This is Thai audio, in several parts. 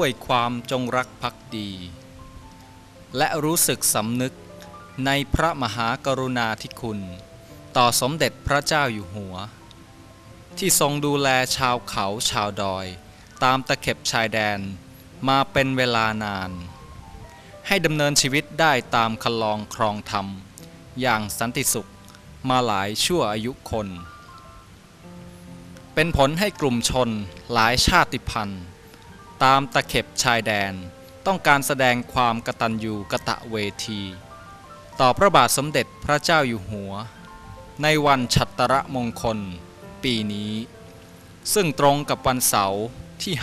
ด้วยความจงรักภักดี และรู้สึกสำนึกในพระมหากรุณาธิคุณ ต่อสมเด็จพระเจ้าอยู่หัว ที่ทรงดูแลชาวเขาชาวดอย ตามตะเข็บชายแดนมาเป็นเวลานาน ให้ดำเนินชีวิตได้ตามคลองครองธรรม อย่างสันติสุขมาหลายชั่วอายุคน เป็นผลให้กลุ่มชนหลายชาติพันธุ์ ตามตะเข็บชายแดน ต้องการแสดงความกตัญญูกะตะเวที ต่อพระบาทสมเด็จพระเจ้าอยู่หัว ในวันฉัตรมงคล ปีนี้ ซึ่งตรงกับวันเสาร์ที่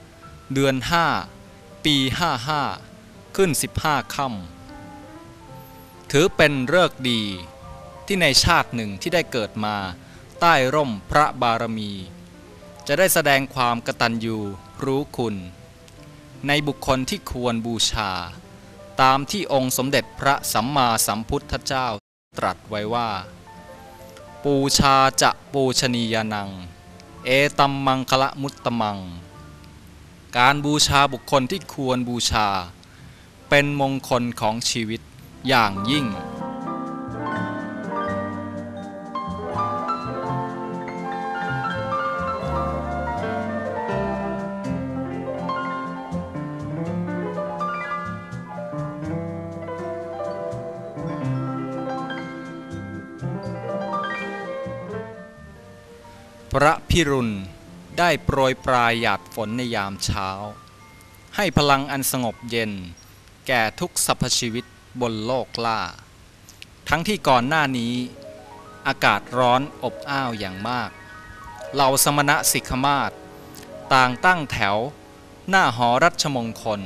5 เดือน 5 ปี 55 ขึ้น 15ค่ำถือเป็นเลิกดีที่ในชาติหนึ่งที่ได้เกิดมาใต้ร่มพระบารมี จะได้แสดงความกตัญญู รู้คุณ ในบุคคลที่ควรบูชา ตามที่องค์สมเด็จพระสัมมาสัมพุทธเจ้าตรัสไว้ว่า ปูชาจะปูชนียานัง เอตัมมังคละมุตตมัง การบูชาบุคคลที่ควรบูชา เป็นมงคลของชีวิตอย่างยิ่ง พระพิรุณได้โปรยปลายหยาดฝนในยามเช้า ให้พลังอันสงบเย็น แก่ทุกสรรพชีวิตบนโลกล่า ทั้งที่ก่อนหน้านี้ อากาศร้อนอบอ้าวอย่างมาก เหล่าสมณะสิกขมาศต่างตั้งแถว หน้าหอรัชมงคล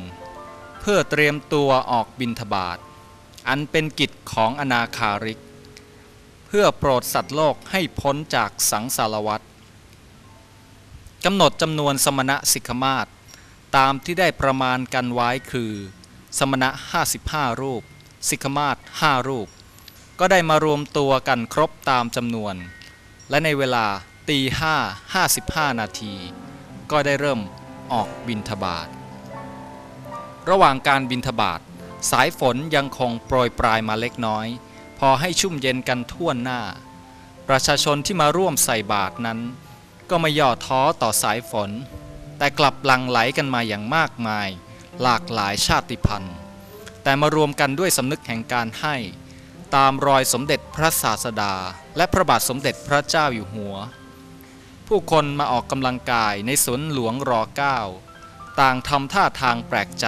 เพื่อเตรียมตัวออกบินทบาท อันเป็นกิจของอนาคาริก เพื่อโปรดสัตว์โลกให้พ้นจากสังสารวัฏ กำหนดจำนวนสมณะสิกขมาศตามที่ได้ประมาณกันไว้คือ สมณะ 55 รูป สิกขมาศ5รูป ก็ได้มารวมตัวกันครบตามจำนวน และในเวลาตีห้าห้าสิบห้านาที ก็ได้เริ่มออกบินทบาท ระหว่างการบินทบาท สายฝนยังคงโปรยปลายมาเล็กน้อย พอให้ชุ่มเย็นกันทั่วหน้า ประชาชนที่มาร่วมใส่บาตรนั้น ก็ไม่ย่อท้อต่อสายฝน แต่กลับหลังไหลกันมาอย่างมากมาย หลากหลายชาติพันธุ์ แต่มารวมกันด้วยสำนึกแห่งการให้ ตามรอยสมเด็จพระศาสดา และพระบาทสมเด็จพระเจ้าอยู่หัว ผู้คนมาออกกำลังกายในสวนหลวงรอเก้าต่างทำท่าทางแปลกใจ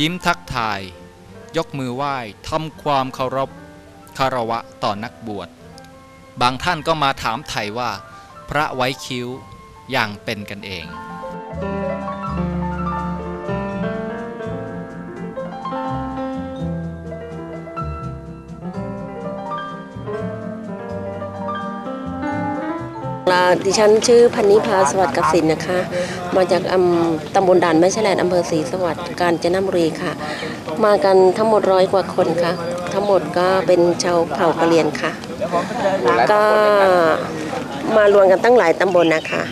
ยิ้มทักทาย ยกมือไหว้ทำความเคารพคารวะต่อนักบวช บางท่านก็มาถามไถ่ว่า พระไว้คิ้วอย่างเป็นกันเองดิฉันชื่อพันนิพาสวัสดิ์กสินนะคะ มาจากอำตำบลด่านแม่แฉลนอำเภอศรีสวัสดิ์กาญจนบุรีค่ะ มากันทั้งหมดร้อยกว่าคนค่ะ ทั้งหมดก็เป็นชาวเผ่ากะเหรี่ยงค่ะ ก็ มารวมกันตั้งหลายตำบลนะคะ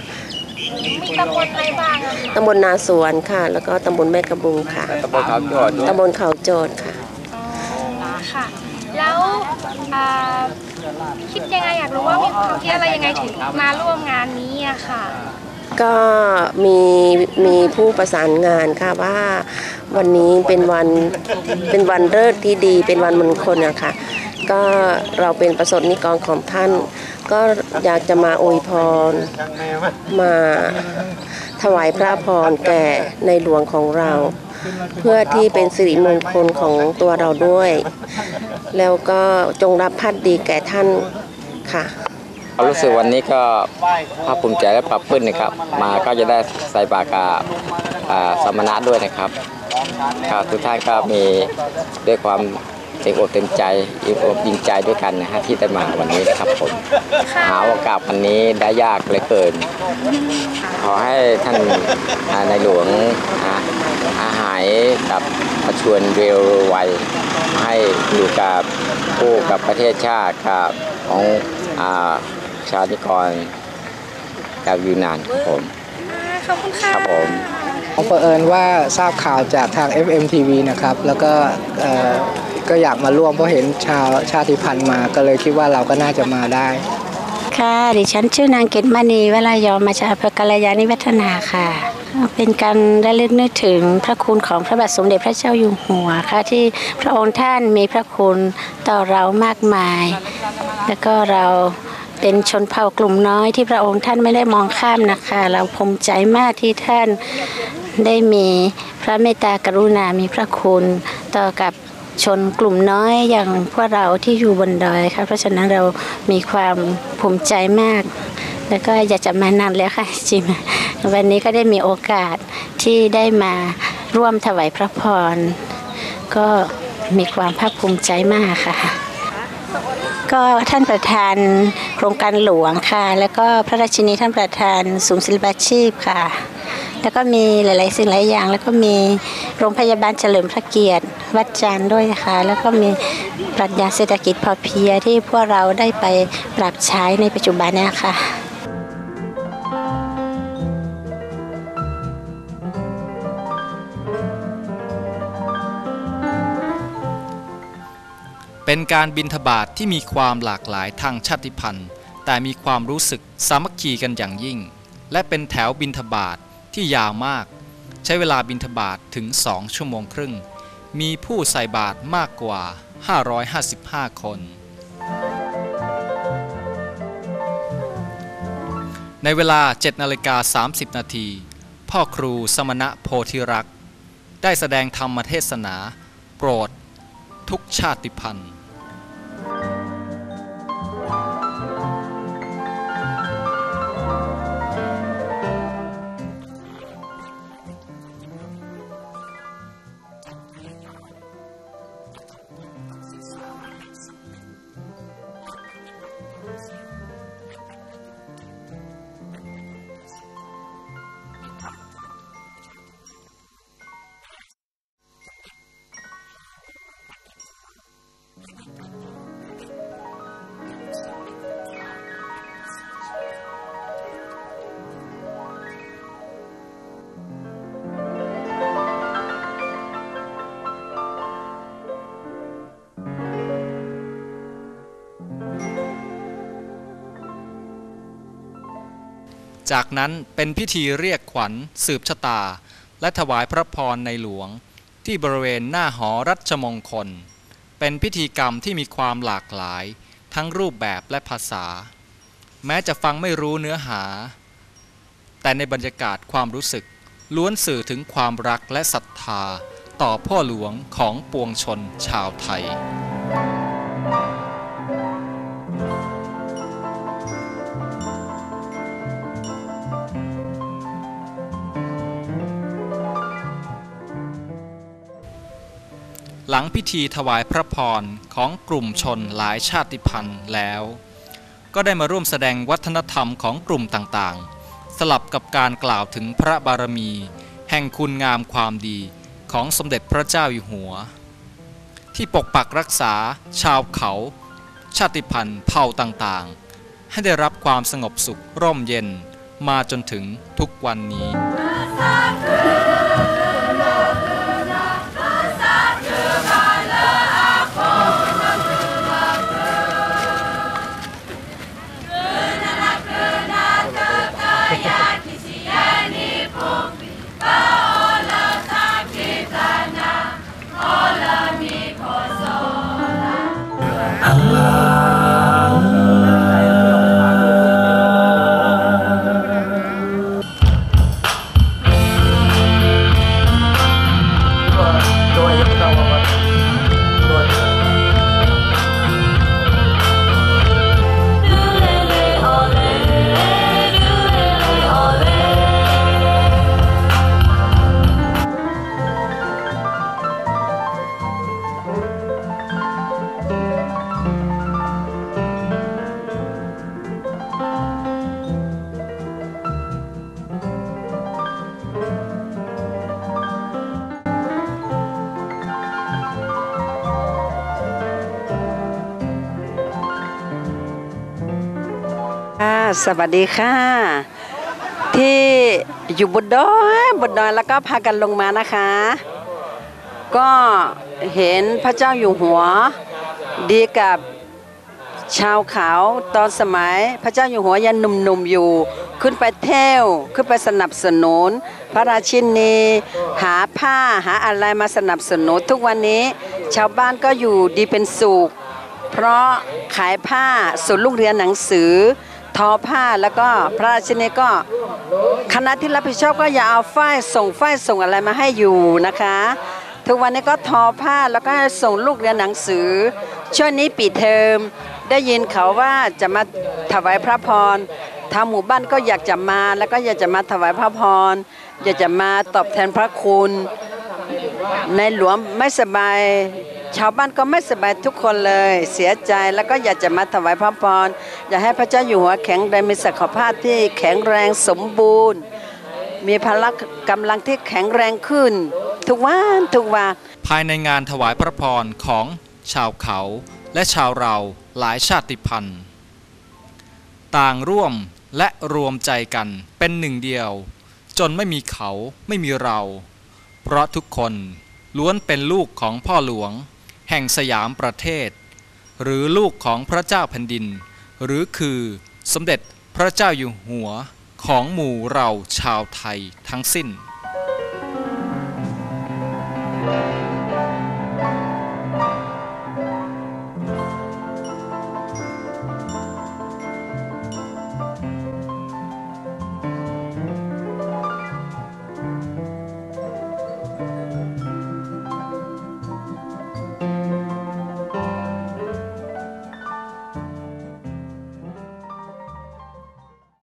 มีตำบลอะไรบ้างอะคะตำบลนาสวนค่ะ แล้วก็ตำบลแม่กระบุงค่ะตำบลเขาโจทย์ตำบลเขาโจดค่ะอ๋อค่ะ แล้วอ่าคิดยังไงอยากรู้ว่ามีความคิดอะไรยังไงถึงมาร่วมงานนี้อะค่ะ ก็มีมีผู้ประสานงานค่ะว่าวันนี้เป็นวันเป็นวันเลิศที่ดีเป็นวันมงคลอะค่ะก็เราเป็นประสบนิกรของท่าน ก็อยากจะมาอวยพรมาถวายพระพรแก่ในหลวงของเรา เพื่อที่เป็นสิริมงคลของตัวเราด้วย แล้วก็จงรับพัดดีแก่ท่านค่ะ ความรู้สึกวันนี้ก็ภาคภูมิใจและปรับปลื้มนะครับ มาก็จะได้ใส่บากาสมณะด้วยนะครับครับทุกท่านก็มีด้วยความเต็มอกเต็มใจอิ่มอกอิ่มใจด้วยกันนะฮะที่ได้มาวันนี้นะครับผมหาโอกาสวันนี้ได้ยากเหลือเกิน ขอให้ท่านในหลวงอาหายกับประชวนเร็วไวให้อยู่กับผู้กับประเทศชาติกับของอา ชาติกรกับยูนานครับผมขอบคุณค่ะครับผมเผอิญว่าทราบข่าวจากทาง FMTV นะครับ แล้วก็เอ่อก็อยากมาร่วมเพราะเห็นชาวชาติพันธุ์มา ก็เลยคิดว่าเราก็น่าจะมาได้ ค่ะ ดิฉันชื่อนางเกตมณีเวลายอมมาจากอำเภอกัลยาณิวัฒนาค่ะ เป็นการระลึกนึกถึงพระคุณของพระบาทสมเด็จพระเจ้าอยู่หัวค่ะที่พระองค์ท่านมีพระคุณต่อเรามากมาย แล้วก็เรา เป็นชนเผ่ากลุ่มน้อยที่พระองค์ท่านไม่ได้มองข้ามนะคะ เราภูมิใจมากที่ท่านได้มีพระเมตตากรุณา มีพระคุณต่อกับชนกลุ่มน้อยอย่างพวกเราที่อยู่บนดอยค่ะ เพราะฉะนั้นเรามีความภูมิใจมาก แล้วก็อยากจะมานานแล้วค่ะจริงๆวันนี้ก็ได้มีโอกาสที่ได้มาร่วมถวายพระพร ก็มีความภาคภูมิใจมากค่ะ ก็ท่านประธานโครงการหลวงค่ะ แล้วก็พระราชินีท่านประธานศูนย์ศิลปาชีพค่ะ แล้วก็มีหลาย ๆ สิ่งหลายอย่าง แล้วก็มีโรงพยาบาลเฉลิมพระเกียรติ วัดจันทร์ด้วยค่ะ แล้วก็มีปรัชญาเศรษฐกิจพอเพียงที่พวกเราได้ไปปรับใช้ในปัจจุบันนี้ค่ะ เป็นการบินทบาทที่มีความหลากหลายทางชาติพันธุ์ แต่มีความรู้สึกสามัคคีกันอย่างยิ่ง และเป็นแถวบินทบาทที่ยาวมาก ใช้เวลาบินทบาทถึง2ชั่วโมงครึ่ง มีผู้ใส่บาตรมากกว่า 555 คน ในเวลา7นาฬิกา30 นาที พ่อครูสมณะโพธิรักษ์ ได้แสดงธรรมเทศนา โปรดทุกชาติพันธุ์ จากนั้นเป็นพิธีเรียกขวัญ สืบชะตา และถวายพระพรในหลวง ที่บริเวณหน้าหอรัชมงคล เป็นพิธีกรรมที่มีความหลากหลาย ทั้งรูปแบบและภาษา แม้จะฟังไม่รู้เนื้อหา แต่ในบรรยากาศความรู้สึก ล้วนสื่อถึงความรักและศรัทธา ต่อพ่อหลวงของปวงชนชาวไทย หลังพิธีถวายพระพรของกลุ่มชนหลายชาติพันธุ์แล้ว ก็ได้มาร่วมแสดงวัฒนธรรมของกลุ่มต่างๆ สลับกับการกล่าวถึงพระบารมี แห่งคุณงามความดีของสมเด็จพระเจ้าอยู่หัว ที่ปกปักรักษา ชาวเขา ชาติพันธุ์เผ่าต่างๆ ให้ได้รับความสงบสุขร่มเย็นมาจนถึงทุกวันนี้ สวัสดีค่ะ ที่อยู่บนดอยบนดอยแล้วก็พากันลงมานะคะ ก็เห็นพระเจ้าอยู่หัว ดีกับชาวเขาตอนสมัยพระเจ้าอยู่หัวยังหนุ่มๆอยู่ ขึ้นไปเที่ยวขึ้นไปสนับสนุน พระราชินี หาผ้าหาอะไรมาสนับสนุน ทุกวันนี้ชาวบ้านก็อยู่ดีเป็นสุขเพราะขายผ้าส่วนลูกเรียนหนังสือ ทอผ้าแล้วก็พระราชินีก็คณะที่รับผิดชอบก็อย่าเอาฝ้ายส่งฝ้ายส่งอะไรมาให้อยู่นะคะ ทุกวันนี้ก็ทอผ้าแล้วก็ส่งลูกเรียนหนังสือ ช่วงนี้ปีเทอมได้ยินเขาว่าจะมาถวายพระพรทางหมู่บ้านก็อยากจะมาแล้วก็อยากจะมาถวายพระพรอยากจะมาตอบแทนพระคุณ ในหลวงไม่สบาย ชาวบ้านก็ไม่สบายทุกคนเลย เสียใจแล้วก็อยากจะมาถวายพระพรอยากให้พระเจ้าอยู่หัวแข็งแรงมีสุขภาพที่แข็งแรงสมบูรณ์ มีพละกำลังที่แข็งแรงขึ้น ทุกวันทุกวันภายในงานถวายพระพรของชาวเขาและชาวเราหลายชาติพันธุ์ ต่างร่วมและรวมใจกันเป็นหนึ่งเดียว จนไม่มีเขาไม่มีเรา เพราะทุกคนล้วนเป็นลูกของพ่อหลวง แห่งสยามประเทศ หรือลูกของพระเจ้าแผ่นดิน หรือคือสมเด็จพระเจ้าอยู่หัวของหมู่เราชาวไทยทั้งสิ้น